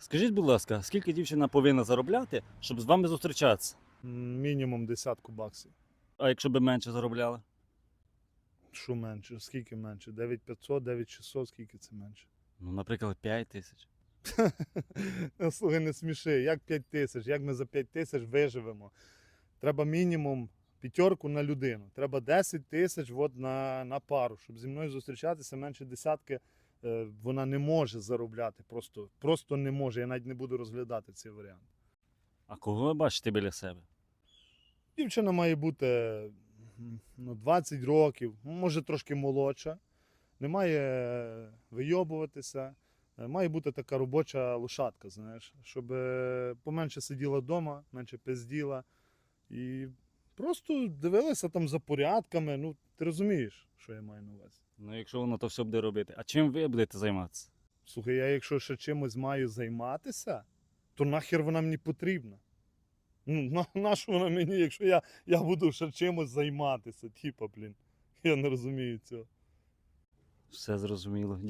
Скажіть, будь ласка, скільки дівчина повинна заробляти, щоб з вами зустрічатися? Мінімум десятку баксів. А якщо би менше заробляли? Що менше? Скільки менше? 9500, 9600, скільки це менше? Ну, наприклад, 5 тисяч. Е, Слухай, не сміши. Як 5 тисяч? Як ми за 5 тисяч виживемо? Треба мінімум п'ятерку на людину. Треба 10 тисяч от на, на пару, щоб зі мною зустрічатися менше десятки. Е, Вона не може заробляти. Просто, просто не може. Я навіть не буду розглядати цей варіант. А кого ви бачите біля себе? Дівчина має бути ну, 20 років, може трошки молодша, не має е, вийобуватися, е, має бути така робоча лошадка, знаєш, щоб поменше сиділа вдома, менше пизділа і просто дивилася там за порядками. Ну, ти розумієш, що я маю на увазі. Ну, якщо воно то все буде робити. А чим ви будете займатися? Слухай, я якщо ще чимось маю займатися, то нахер вона мені потрібна. Ну, на, на що вона мені, якщо я, я буду ще чимось займатися, типа, блін. Я не розумію цього. Все зрозуміло.